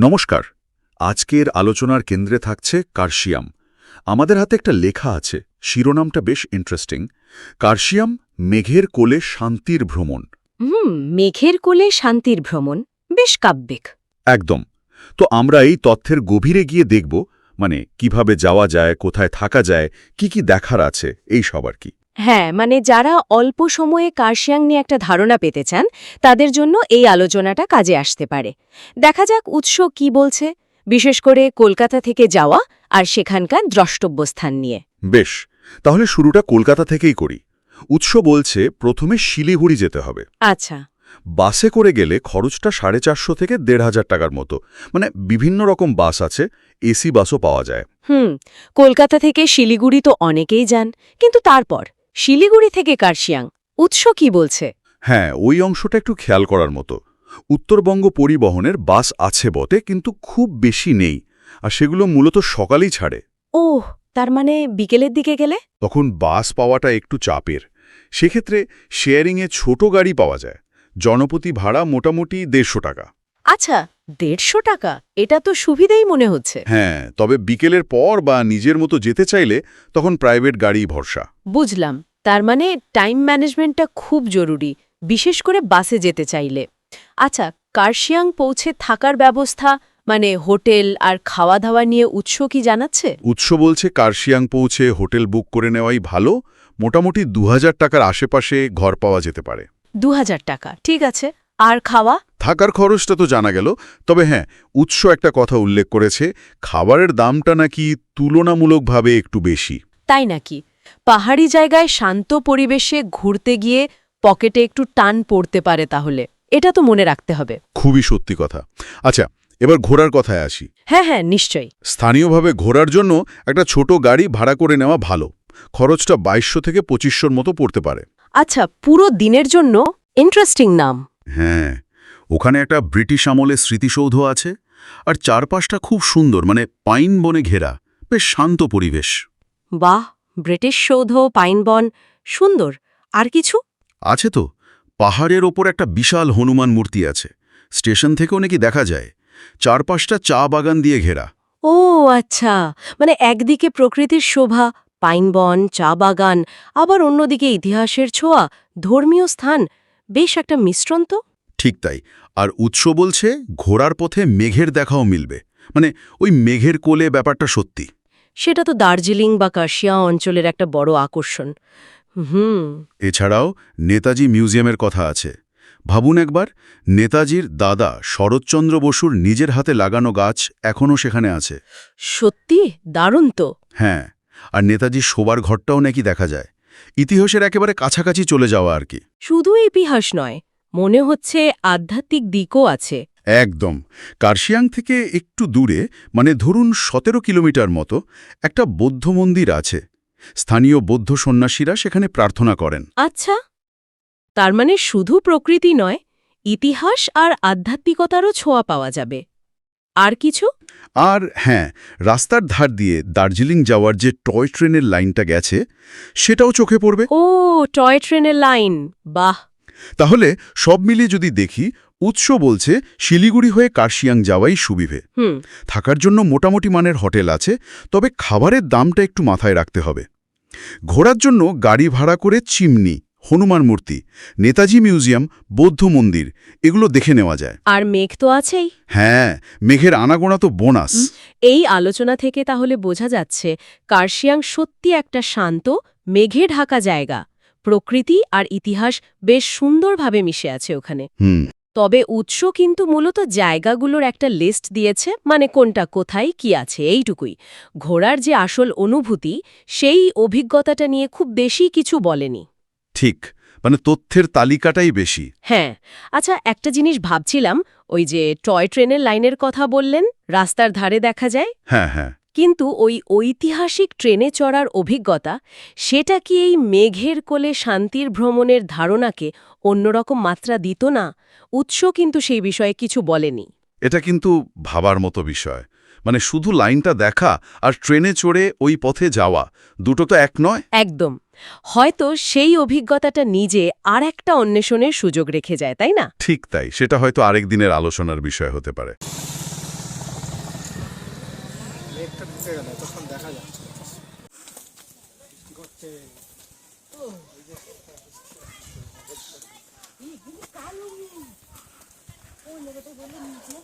নমস্কার। আজকের আলোচনার কেন্দ্রে থাকছে কার্শিয়াম। আমাদের হাতে একটা লেখা আছে শিরোনামটা বেশ ইন্টারেস্টিং কার্শিয়াম মেঘের কোলে শান্তির ভ্রমণ। হুম মেঘের কোলে শান্তির ভ্রমণ বেশ কাব্যিক। একদম। তো আমরা এই তথ্যের গভীরে গিয়ে দেখব মানে কীভাবে যাওয়া যায় কোথায় থাকা যায় কি কি দেখার আছে এই সব আর কি। হ্যাঁ মানে যারা অল্প সময়ে কার্শিয়াং নিয়ে একটা ধারণা পেতে চান তাদের জন্য এই আলোচনাটা কাজে আসতে পারে। দেখা যাক উৎস কি বলছে বিশেষ করে কলকাতা থেকে যাওয়া আর সেখানকার দ্রষ্টব্যস্থান নিয়ে। বেশ তাহলে শুরুটা কলকাতা থেকেই করি। উৎস বলছে প্রথমে শিলিগুড়ি যেতে হবে। আচ্ছা। বাসে করে গেলে খরচটা সাড়ে চারশো থেকে দেড় হাজার টাকার মতো। মানে বিভিন্ন রকম বাস আছে এসি বাসও পাওয়া যায়। হুম কলকাতা থেকে শিলিগুড়ি তো অনেকেই যান কিন্তু তারপর? শিলিগুড়ি থেকে কার্শিয়াং উৎস কি বলছে? হ্যাঁ ওই অংশটা একটু খেয়াল করার মতো। উত্তরবঙ্গ পরিবহনের বাস আছে বটে কিন্তু খুব বেশি নেই আর সেগুলো মূলত সকালেই ছাড়ে। ওহ তার মানে বিকেলের দিকে গেলে? তখন বাস পাওয়াটা একটু চাপের। সেক্ষেত্রে শেয়ারিংয়ে ছোট গাড়ি পাওয়া যায় জনপতি ভাড়া মোটামুটি দেড়শো টাকা। আচ্ছা দেড়শো টাকা এটা তো সুবিধেই মনে হচ্ছে। হ্যাঁ তবে বিকেলের পর বা নিজের মতো যেতে চাইলে তখন প্রাইভেট গাড়িই ভরসা। বুঝলাম। তার মানে টাইম ম্যানেজমেন্টটা খুব জরুরি বিশেষ করে বাসে যেতে চাইলে। আচ্ছা কার্শিয়াং পৌঁছে থাকার ব্যবস্থা মানে হোটেল আর খাওয়া দাওয়া নিয়ে উৎস কি জানাচ্ছে? উৎস বলছে কার্শিয়াং পৌঁছে হোটেল বুক করে নেওয়াই ভালো মোটামুটি দু হাজার টাকার আশেপাশে ঘর পাওয়া যেতে পারে। দু হাজার টাকা ঠিক আছে। আর খাওয়া? থাকার খরচটা তো জানা গেল তবে হ্যাঁ উৎস একটা কথা উল্লেখ করেছে খাবারের দামটা নাকি তুলনামূলকভাবে একটু বেশি। তাই নাকি? পাহাড়ি জায়গায় শান্ত পরিবেশে ঘুরতে গিয়ে পকেটে একটু টান পড়তে পারে তাহলে। এটা তো মনে রাখতে হবে। খুবই সত্যি কথা। আচ্ছা এবার ঘোরার কথায় আসি। হ্যাঁ হ্যাঁ নিশ্চয়ই। স্থানীয়ভাবে ঘোরার জন্য একটা ছোট গাড়ি ভাড়া করে নেওয়া ভালো। খরচটা বাইশশো থেকে পঁচিশশোর মতো পড়তে পারে। আচ্ছা পুরো দিনের জন্য ইন্টারেস্টিং নাম। হ্যাঁ ওখানে একটা ব্রিটিশ আমলের স্মৃতিসৌধ আছে আর চারপাশটা খুব সুন্দর মানে পাইন বনে ঘেরা বেশ শান্ত পরিবেশ। বাহ! ব্রিটিশ সৌধ পাইনবন সুন্দর আর কিছু? আছে তো। পাহাড়ের ওপর একটা বিশাল হনুমান মূর্তি আছে। স্টেশন থেকেও নাকি দেখা যায়। চারপাশটা চা বাগান দিয়ে ঘেরা। ও আচ্ছা। মানে একদিকে প্রকৃতির শোভা পাইনবন চা বাগান আবার অন্যদিকে ইতিহাসের ছোঁয়া ধর্মীয় স্থান। বেশ একটা মিশ্রণ তো? ঠিক তাই। আর উৎস বলছে ঘোড়ার পথে মেঘের দেখাও মিলবে। মানে ওই মেঘের কোলে ব্যাপারটা সত্যি। সেটা তো দার্জিলিং বা কাশিয়া অঞ্চলের একটা বড় আকর্ষণ। হুম। এছাড়াও নেতাজি মিউজিয়ামের কথা আছে। ভাবুন একবার নেতাজির দাদা শরৎচন্দ্র বসুর নিজের হাতে লাগানো গাছ এখনও সেখানে আছে। সত্যি? দারুণ তো। হ্যাঁ আর নেতাজির শোবার ঘরটাও নাকি দেখা যায়। ইতিহাসের একেবারে কাছাকাছি চলে যাওয়া আর কি। শুধু ইতিহাস নয় মনে হচ্ছে আধ্যাত্মিক দিকও আছে। একদম। কার্শিয়াং থেকে একটু দূরে মানে ধরুন সতেরো কিলোমিটার মতো একটা বৌদ্ধ মন্দির আছে। স্থানীয় বৌদ্ধ সন্ন্যাসীরা সেখানে প্রার্থনা করেন। আচ্ছা। তার মানে শুধু প্রকৃতি নয় ইতিহাস আর আধ্যাত্মিকতারও ছোঁয়া পাওয়া যাবে। আর কিছু? আর হ্যাঁ রাস্তার ধার দিয়ে দার্জিলিং যাওয়ার যে টয় ট্রেনের লাইনটা গেছে সেটাও চোখে পড়বে। ও টয় ট্রেনের লাইন। বাহ! তাহলে সব মিলিয়ে যদি দেখি উৎস বলছে শিলিগুড়ি হয়ে কার্শিয়াং যাওয়াই সুবিধে। থাকার জন্য মোটামুটি মানের হোটেল আছে তবে খাবারের দামটা একটু মাথায় রাখতে হবে। ঘোরার জন্য গাড়ি ভাড়া করে চিমনি হনুমান মূর্তি নেতাজি মিউজিয়াম বৌদ্ধ মন্দির এগুলো দেখে নেওয়া যায়। আর মেঘ তো আছেই। হ্যাঁ মেঘের আনাগোনা তো বোনাস। এই আলোচনা থেকে তাহলে বোঝা যাচ্ছে কার্শিয়াং সত্যি একটা শান্ত মেঘে ঢাকা জায়গা। প্রকৃতি আর ইতিহাস বেশ সুন্দরভাবে মিশে আছে ওখানে। তবে উৎস কিন্তু মূলত জায়গাগুলোর একটা লিস্ট দিয়েছে মানে কোনটা কোথায় কি আছে এইটুকুই। ঘোড়ার যে আসল অনুভূতি সেই অভিজ্ঞতাটা নিয়ে খুব বেশি কিছু বলেনি। ঠিক মানে তথ্যের তালিকাটাই বেশি। হ্যাঁ আচ্ছা একটা জিনিস ভাবছিলাম ওই যে টয় ট্রেনের লাইনের কথা বললেন রাস্তার ধারে দেখা যায়? হ্যাঁ হ্যাঁ। কিন্তু ওই ঐতিহাসিক ট্রেনে চড়ার অভিজ্ঞতা সেটা কি এই মেঘের কোলে শান্তির ভ্রমণের ধারণাকে অন্যরকম মাত্রা দিত না? উৎস কিন্তু সেই বিষয়ে কিছু বলেনি। এটা কিন্তু ভাবার মতো বিষয়। মানে শুধু লাইনটা দেখা আর ট্রেনে চড়ে ওই পথে যাওয়া দুটো তো এক নয়। একদম। হয়তো সেই অভিজ্ঞতাটা নিজে আর একটা অন্বেষণের সুযোগ রেখে যায় তাই না? ঠিক তাই। সেটা হয়তো আরেক দিনের আলোচনার বিষয় হতে পারে। ঢুকে গেল তখন দেখা যাচ্ছে। কালো ওই লেগেতে বলে নিচে।